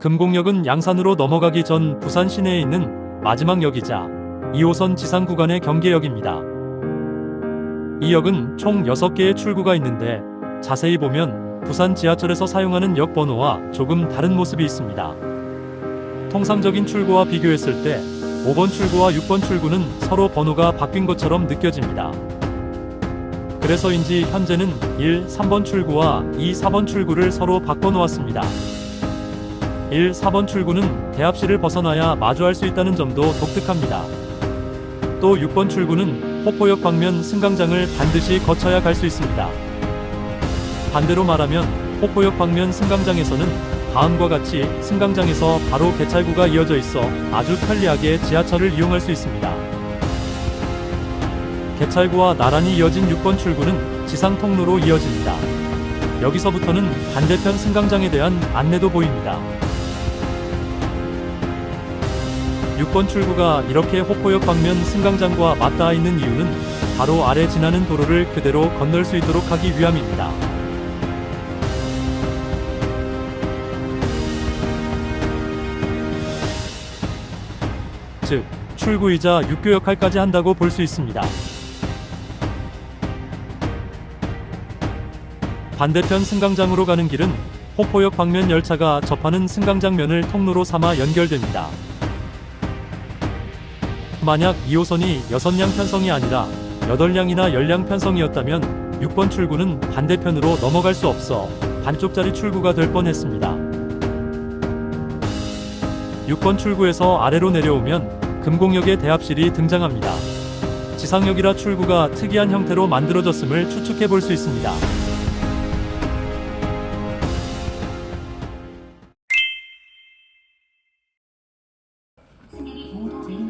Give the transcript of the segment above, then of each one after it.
금곡역은 양산으로 넘어가기 전 부산 시내에 있는 마지막 역이자 2호선 지상 구간의 경계역입니다. 이 역은 총 6개의 출구가 있는데 자세히 보면 부산 지하철에서 사용하는 역 번호와 조금 다른 모습이 있습니다. 통상적인 출구와 비교했을 때 5번 출구와 6번 출구는 서로 번호가 바뀐 것처럼 느껴집니다. 그래서인지 현재는 1, 3번 출구와 2, 4번 출구를 서로 바꿔놓았습니다. 1, 4번 출구는 대합실을 벗어나야 마주할 수 있다는 점도 독특합니다. 또 6번 출구는 호포역 방면 승강장을 반드시 거쳐야 갈 수 있습니다. 반대로 말하면 호포역 방면 승강장에서는 다음과 같이 승강장에서 바로 개찰구가 이어져 있어 아주 편리하게 지하철을 이용할 수 있습니다. 개찰구와 나란히 이어진 6번 출구는 지상 통로로 이어집니다. 여기서부터는 반대편 승강장에 대한 안내도 보입니다. 6번 출구가 이렇게 호포역 방면 승강장과 맞닿아 있는 이유는 바로 아래 지나는 도로를 그대로 건널 수 있도록 하기 위함입니다. 즉, 출구이자 육교 역할까지 한다고 볼 수 있습니다. 반대편 승강장으로 가는 길은 호포역 방면 열차가 접하는 승강장면을 통로로 삼아 연결됩니다. 만약 2호선이 6량 편성이 아니라 8량이나 10량 편성이었다면 6번 출구는 반대편으로 넘어갈 수 없어 반쪽짜리 출구가 될 뻔했습니다. 6번 출구에서 아래로 내려오면 금곡역의 대합실이 등장합니다. 지상역이라 출구가 특이한 형태로 만들어졌음을 추측해 볼 수 있습니다.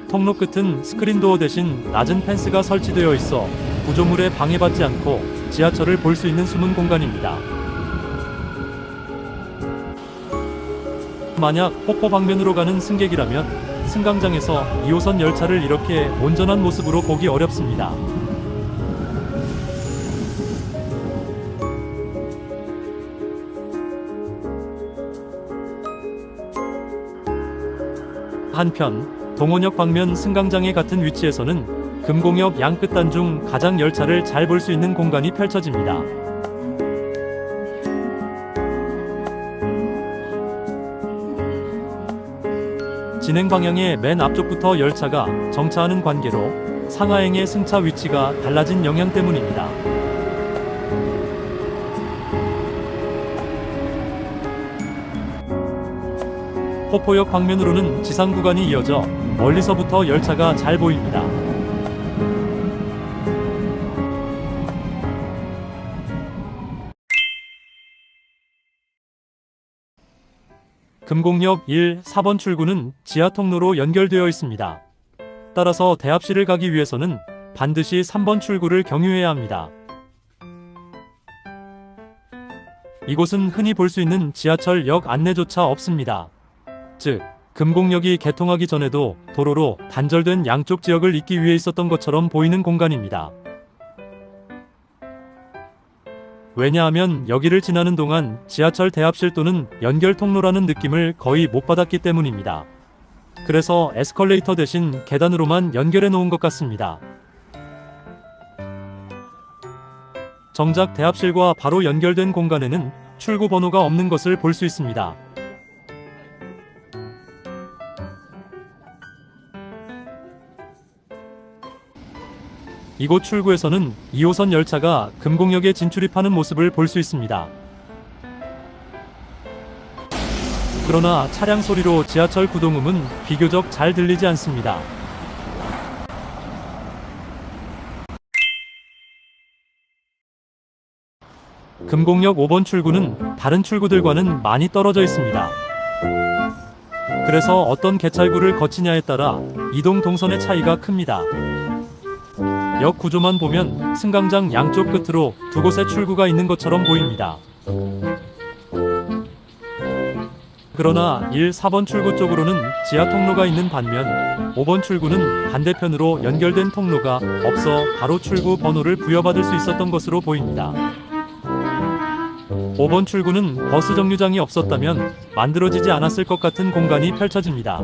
통로 끝은 스크린도어 대신 낮은 펜스가 설치되어 있어 구조물에 방해받지 않고 지하철을 볼 수 있는 숨은 공간입니다. 만약 호포 방면으로 가는 승객이라면 승강장에서 2호선 열차를 이렇게 온전한 모습으로 보기 어렵습니다. 한편 동원역 방면 승강장의 같은 위치에서는 금공역 양 끝단 중 가장 열차를 잘 볼 수 있는 공간이 펼쳐집니다. 진행 방향의 맨 앞쪽부터 열차가 정차하는 관계로 상하행의 승차 위치가 달라진 영향 때문입니다. 호포역 방면으로는 지상 구간이 이어져 멀리서부터 열차가 잘 보입니다. 금곡역 1, 4번 출구는 지하 통로로 연결되어 있습니다. 따라서 대합실을 가기 위해서는 반드시 3번 출구를 경유해야 합니다. 이곳은 흔히 볼 수 있는 지하철 역 안내조차 없습니다. 즉, 금곡역이 개통하기 전에도 도로로 단절된 양쪽 지역을 잇기 위해 있었던 것처럼 보이는 공간입니다. 왜냐하면 여기를 지나는 동안 지하철 대합실 또는 연결 통로라는 느낌을 거의 못 받았기 때문입니다. 그래서 에스컬레이터 대신 계단으로만 연결해 놓은 것 같습니다. 정작 대합실과 바로 연결된 공간에는 출구 번호가 없는 것을 볼 수 있습니다. 이곳 출구에서는 2호선 열차가 금곡역에 진출입하는 모습을 볼 수 있습니다. 그러나 차량 소리로 지하철 구동음은 비교적 잘 들리지 않습니다. 금곡역 5번 출구는 다른 출구들과는 많이 떨어져 있습니다. 그래서 어떤 개찰구를 거치냐에 따라 이동 동선의 차이가 큽니다. 역 구조만 보면 승강장 양쪽 끝으로 두 곳의 출구가 있는 것처럼 보입니다. 그러나 1, 4번 출구 쪽으로는 지하 통로가 있는 반면 5번 출구는 반대편으로 연결된 통로가 없어 바로 출구 번호를 부여받을 수 있었던 것으로 보입니다. 5번 출구는 버스 정류장이 없었다면 만들어지지 않았을 것 같은 공간이 펼쳐집니다.